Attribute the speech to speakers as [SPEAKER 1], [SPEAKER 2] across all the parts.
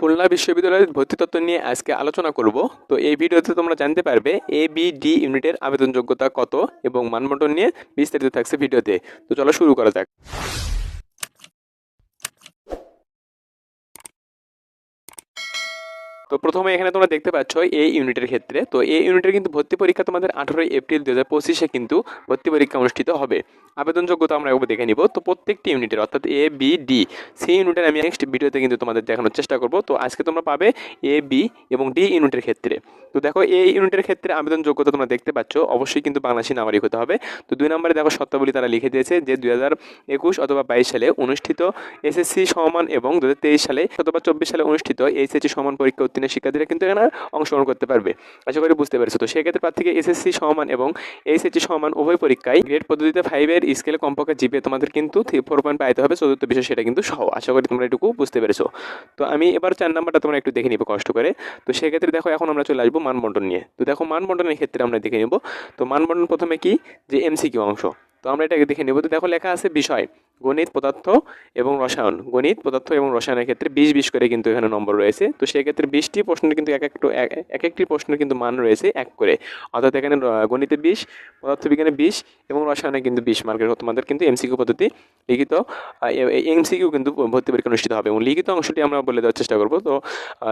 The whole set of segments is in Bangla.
[SPEAKER 1] খুলনা বিশ্ববিদ্যালয়ের ভর্তি তত্ত্ব নিয়ে আজকে আলোচনা করব। তো এই ভিডিওতে তোমরা জানতে পারবে এ বি ডি ইউনিটের আবেদন যোগ্যতা কত এবং মানবন্টন নিয়ে বিস্তারিত থাকছে ভিডিওতে। তো চলো শুরু করা যাক। তো প্রথমে এখানে তোমরা দেখতে পাচ্ছ এই ইউনিটের ক্ষেত্রে। তো এই ইউনিটের কিন্তু ভর্তি পরীক্ষা তোমাদের আঠারোই এপ্রিল দু হাজার পঁচিশে কিন্তু ভর্তি পরীক্ষা অনুষ্ঠিত হবে। আবেদন যোগ্যতা আমরা একবার দেখে নিব। তো প্রত্যেকটি ইউনিটের অর্থাৎ এ বি ডি সেই ইউনিটের আমি নেক্সট ভিডিওতে কিন্তু তোমাদের দেখানোর চেষ্টা করব। তো আজকে তোমরা পাবে এ বি এবং ডি ইউনিটের ক্ষেত্রে। তো দেখো এই ইউনিটের ক্ষেত্রে আবেদন যোগ্যতা তোমরা দেখতে পাচ্ছ, অবশ্যই কিন্তু বাংলাদেশি নাগরিক হতে হবে। তো দুই নম্বরে দেখো শর্তাবলী তারা লিখে দিয়েছে যে দুই হাজার একুশ অথবা বাইশ সালে অনুষ্ঠিত এসএসসি সমান এবং দু হাজার তেইশ সালে অথবা চব্বিশ সালে অনুষ্ঠিত এইচএসসি সমান পরীক্ষা উত্তীর্ণ শিক্ষার্থীরা কিন্তু এখানে অংশগ্রহণ করতে পারবে। আশা করি বুঝতে পেরেছ। তো সেক্ষেত্রে প্রার্থীকে এসএসসি সমান এবং এইচএসসি সমান উভয় পরীক্ষায় গ্রেড পদ্ধতিতে ফাইভের স্কেলে কমপক্ষে জিপে তোমাদের কিন্তু থ্রি ফোর পয়েন্ট পাইতে হবে। চতুর্থ বিষয় সেটা কিন্তু সহ আশা করি তোমরা এটুকু বুঝতে পেরেছ। তো আমি এবার চার নাম্বারটা তোমরা একটু দেখে নিবে কষ্ট করে। তো সেক্ষেত্রে দেখো, এখন আমরা চলে আসব মানবন্টন নিয়ে। তো দেখো, মানবন্টনের ক্ষেত্রে আমরা দেখে নেব। তো মানবন্টন প্রথমে কি? যে এমসিকিউ অংশ। তো আমরা এটাকে দেখে নেব। তো দেখো, লেখা আছে বিষয়। গণিত, পদার্থ এবং রসায়ন। গণিত, পদার্থ এবং রসায়নের ক্ষেত্রে বিশ বিশ করে কিন্তু এখানে নম্বর রয়েছে। তো সেক্ষেত্রে বিশটি প্রশ্নের কিন্তু এক একটু, এক এক একটি প্রশ্নের কিন্তু মান রয়েছে এক করে। অর্থাৎ এখানে গণিতে বিশ, পদার্থবিজ্ঞানে বিশ এবং রসায়নে কিন্তু বিশ মার্কের তোমাদের কিন্তু এমসিকিউ পদ্ধতি লিখিত। এমসিকিউ কিন্তু ভর্তি পরীক্ষা অনুষ্ঠিত হবে। এবং লিখিত অংশটি আমরা বলে দেওয়ার চেষ্টা করব। তো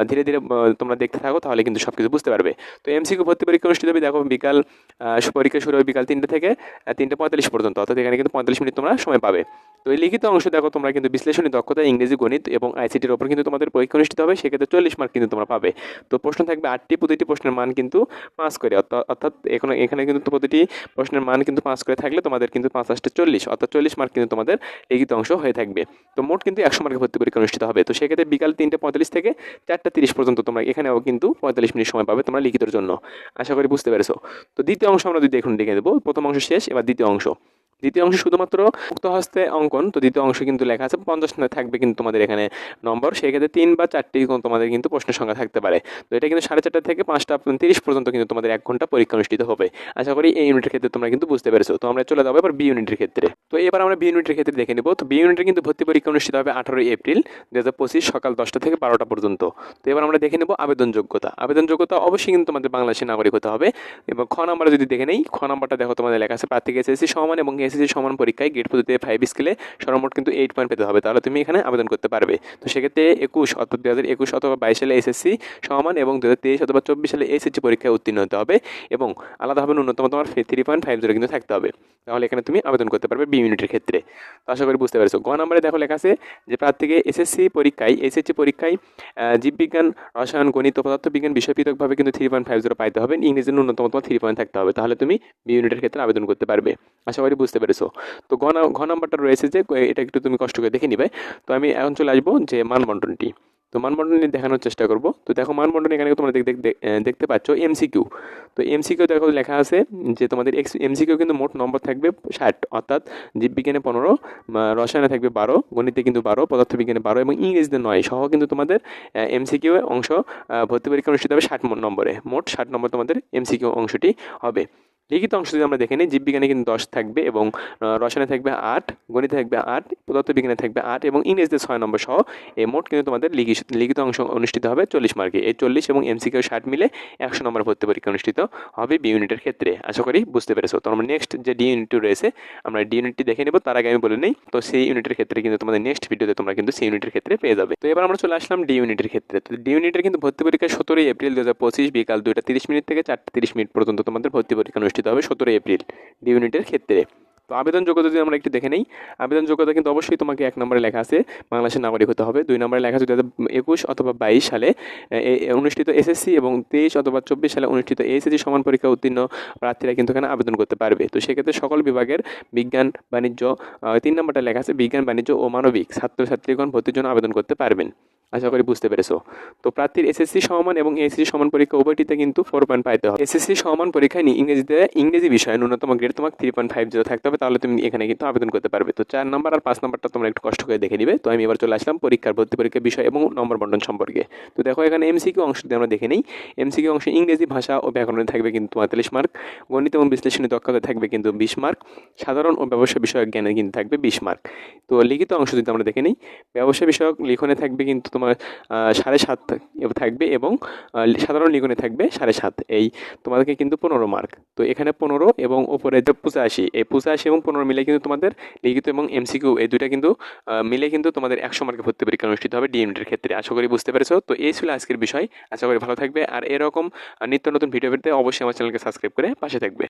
[SPEAKER 1] ধীরে ধীরে তোমরা দেখতে থাকো, তাহলে কিন্তু সব কিছু বুঝতে পারবে। তো এমসিকিউ ভর্তি পরীক্ষা অনুষ্ঠিত হবে, দেখো, বিকাল পরীক্ষা শুরু হবে বিকাল তিনটে থেকে তিনটে পঁয়তাল্লিশ পর্যন্ত। অর্থাৎ এখানে কিন্তু পঁয়তাল্লিশ মিনিট তোমরা সময় পাবে। তো এই লিখিত অংশ দেখো, তোমরা কিন্তু বিশ্লেষণী দক্ষতা, ইংরেজি গণিত এবং আইসিটির ওপর কিন্তু তোমাদের পরীক্ষা অনুষ্ঠিত হবে, সেক্ষেত্রে চল্লিশ মার্ক কিন্তু তোমরা পাবে। তো প্রশ্ন থাকবে, আটটি প্রতিটি প্রশ্নের মান কিন্তু পাঁচ করে অর্থাৎ এখানে এখানে কিন্তু প্রতিটি প্রশ্নের মান কিন্তু পাঁচ করে থাকলে তোমাদের কিন্তু পাঁচ আসতে চল্লিশ, অর্থাৎ চল্লিশ মার্ক কিন্তু তোমাদের লিখিত অংশ হয়ে থাকবে। তো মোট কিন্তু একশো মার্কের ভর্তি পরীক্ষা অনুষ্ঠিত হবে। তো সেক্ষেত্রে বিকাল তিনটে পঁয়তাল্লিশ থেকে চারটা তিরিশ পর্যন্ত তোমরা এখানেও কিন্তু পঁয়তাল্লিশ মিনিট সময় পাবে তোমরা লিখিতর জন্য। আশা করি বুঝতে পেরেছ। তো দ্বিতীয় অংশ আমরা যদি দেখুন দেখে দেবো, প্রথম অংশ শেষ, এবার দ্বিতীয় অংশ। দ্বিতীয় অংশ শুধুমাত্র মুক্ত হস্তে অঙ্কন, তো দ্বিতীয় অংশ কিন্তু লেখা আছে পঞ্চাশ থাকবে কিন্তু তোমাদের এখানে নম্বর, সেক্ষেত্রে তিন বা চারটি তোমাদের কিন্তু প্রশ্নের সংখ্যা থাকতে পারে। তো এটা কিন্তু সাড়ে চারটা থেকে পাঁচটা তিরিশ পর্যন্ত কিন্তু তোমাদের এক ঘণ্টা পরীক্ষা অনুষ্ঠিত হবে। আশা করি এই ইউনিটের ক্ষেত্রে তোমরা কিন্তু বুঝতে পেরেছ। তো আমরা চলে যাব এবার বি ইউনিটের ক্ষেত্রে। তো এবার আমরা বি ইউনিটের ক্ষেত্রে দেখে নেব। তো বি ইউনিটের কিন্তু ভর্তি পরীক্ষা অনুষ্ঠিত হবে আঠারোই এপ্রিল দু হাজার পঁচিশ সকাল দশটা থেকে বারোটা পর্যন্ত। তো এবার আমরা দেখে নেব আবেদন যোগ্যতা আবেদন যোগ্যতা অবশ্যই কিন্তু তোমাদের বাংলাদেশের নাগরিক হতে হবে। এবং খ নাম্বার যদি দেখে নেই, খ নাম্বারটা দেখো তোমাদের লেখা আছে প্রার্থীকে এসএসসি সমান এবং এসএসসি সমান পরীক্ষায় গ্রেড পদ্ধতিতে ফাইভ স্কেলে সর্বমোট কিন্তু এইট পয়েন্ট পেতে হবে। তাহলে তুমি এখানে আবেদন করতে পারবে। তো সেক্ষেত্রে একুশ অর্থাৎ দু হাজার একুশ অথবা বাইশ সালে এসএসসি সমান এবং দু হাজার তেইশ অথবা চব্বিশ সালে এসএসসি পরীক্ষায় উত্তীর্ণ হতে হবে এবং আলাদাভাবে ন্যূনতম তোমার থ্রি পয়েন্ট ফাইভ জিরো কিন্তু থাকতে হবে। তাহলে এখানে তুমি আবেদন করতে পারবে বি ইউনিটের ক্ষেত্রে। তো আশা করি বুঝতে পেরেছ। গ নাম্বারে দেখো লেখা আছে যে প্রার্থীকে এসএসসি পরীক্ষায় এসএসসি পরীক্ষায় জীববিজ্ঞান, রসায়ন, গণিত, পদার্থবিজ্ঞান বিষয় পৃথকভাবে কিন্তু থ্রি পয়েন্ট ফাইভ জিরো পাইতে হবে। ইংরেজির ন্যূনতম তোমার থ্রি পয়েন্ট থাকতে হবে। তাহলে তুমি বি ইউনিটের ক্ষেত্রে আবেদন করতে পারবে। আশা করি বুঝতে পেরেছ? তো ঘ না- ঘ নাম্বারটা রয়েছে যে এটা একটু তুমি কষ্ট করে দেখে নিবে। তো আমি এখন চলে আসব যে মানবন্টনটি তো মানবন্টন দেখানোর চেষ্টা করব। তো দেখো মানবন্টন এখানে তোমরা দেখতে পাচ্ছ এমসিকিউ তো এমসিকিউ দেখো লেখা আছে যে তোমাদের এক্স এমসিকিউ কিন্তু মোট নম্বর থাকবে ষাট, অর্থাৎ জীববিজ্ঞানে পনেরো রসায়নে থাকবে বারো, গণিতে কিন্তু বারো, পদার্থবিজ্ঞানে বারো এবং ইংরেজিতে নয়। সহ কিন্তু তোমাদের এমসিকিউ অংশ ভর্তি পরীক্ষা অনুষ্ঠিত হবে ষাট নম্বরে। মোট ষাট নম্বর তোমাদের এমসিকিউ অংশটি হবে। লিখিত অংশ যদি আমরা দেখে নিই, জীববিজ্ঞানে কিন্তু দশ থাকবে এবং রসায়নে থাকবে আট, গণিতে থাকবে আট, পদার্থবিজ্ঞানে থাকবে আট এবং ইংরেজিতে ছয় নম্বর সহ এই মোট কিন্তু তোমাদের লিখিত লিখিত অংশ অনুষ্ঠিত হবে চল্লিশ মার্কে। এই চল্লিশ এবং এমসিকিউ ষাট মিলে একশো নম্বর ভর্তি পরীক্ষা অনুষ্ঠিত হবে বি ইউনিটের ক্ষেত্রে। আশা করি বুঝতে পেরেছ। তো আমরা নেক্সট যে ডি ইউনিট রয়েছে, আমরা ডি ইউনিটটি দেখে নেব। তার আগে আমি বলে নেই, তো সেই ইউনিটের ক্ষেত্রে কিন্তু তোমাদের নেক্সট ভিডিওতে তোমরা কিন্তু সেই ইউনিটের ক্ষেত্রে পেয়ে যাবে। তো এবার আমরা চলে আসলাম ডি ইউনিটের ক্ষেত্রে। তো ডি ইউনিটের কিন্তু ভর্তি পরীক্ষা সতেরোই এপ্রিল দু হাজার পঁচিশ বিকাল দুইটা তিরিশ মিনিট থেকে চারটে তিরিশ মিনিট পর্যন্ত তোমাদের ভর্তি পরীক্ষা অনুষ্ঠিত হবে সতেরোই এপ্রিল ডি ইউনিটের ক্ষেত্রে। তো আবেদন যোগ্যতা যদি আমরা একটু দেখে নেই, আবেদন যোগ্যতা কিন্তু অবশ্যই তোমাকে এক নম্বরে লেখা আছে, বাংলাদেশের নাগরিক হতে হবে। দুই নম্বরে লেখা আছে দু হাজার একুশ অথবা বাইশ সালে অনুষ্ঠিত এসএসসি এবং তেইশ অথবা চব্বিশ সালে অনুষ্ঠিত এইচএসসি সমান পরীক্ষা উত্তীর্ণ প্রার্থীরা কিন্তু এখানে আবেদন করতে পারবে। তো সেক্ষেত্রে সকল বিভাগের বিজ্ঞান, বাণিজ্য তিন নম্বরটা লেখা আছে বিজ্ঞান, বাণিজ্য ও মানবিক ছাত্রছাত্রীগণ ভর্তির জন্য আবেদন করতে পারবেন। আশা করি বুঝতে পেরেছ। তো প্রার্থীর এসএসসি সমান এবং এসএসসি সমান পরীক্ষা উভয়টিতে কিন্তু ফোর পয়েন্ট পাইতে হবে। এসএসসি সমান পরীক্ষায় ইংরেজিতে ইংরেজি বিষয়ে ন্যূনতম গ্রেড তোমাকে থ্রি পয়েন্ট ফাইভ জিরো থাকতে হবে, তাহলে তুমি এখানে কিন্তু আবেদন করতে পারবে। তো চার নম্বর আর পাঁচ নম্বরটা তোমরা একটু কষ্ট করে দেখে নিবে। তো আমি এবার চলে আসলাম পরীক্ষার ভর্তি পরীক্ষার বিষয় এবং নম্বর বন্টন সম্পর্কে। তো দেখো এখানে এমসিকিউ অংশ যদি আমরা দেখে নিই। এমসিকিউ অংশে ইংরেজি ভাষা ও ব্যাকরণে থাকবে কিন্তু পঁয়তাল্লিশ মার্ক গণিত এবং বিশ্লেষণী দক্ষতা থাকবে কিন্তু বিশ মার্ক সাধারণ ও ব্যবসা বিষয়ক জ্ঞানে কিন্তু থাকবে বিশ মার্ক তো লিখিত অংশ যদি আমরা দেখে নিই ব্যবসা বিষয়ক লিখনে থাকবে কিন্তু তোমার সাড়ে সাত থাকবে এবং সাধারণ লিখনে থাকবে সাড়ে সাত। এই তোমাদেরকে কিন্তু পনেরো মার্ক তো এখানে পনেরো এবং ওপরে যে পঁচাশি, এই পঁচাশি এবং পনেরো মিলে কিন্তু তোমাদের লিখিত এবং এমসিকিউ এই দুইটা কিন্তু মিলে কিন্তু তোমাদের একশো মার্কে ভর্তি পরীক্ষা অনুষ্ঠিত হবে ডি ইউনিটের ক্ষেত্রে। আশা করি বুঝতে পেরেছ। তো এই ছিল আজকের বিষয়। আশা করি ভালো থাকবে। আর এরকম নিত্য নতুন ভিডিও পেতে অবশ্যই আমার চ্যানেলকে সাবস্ক্রাইব করে পাশে থাকবে।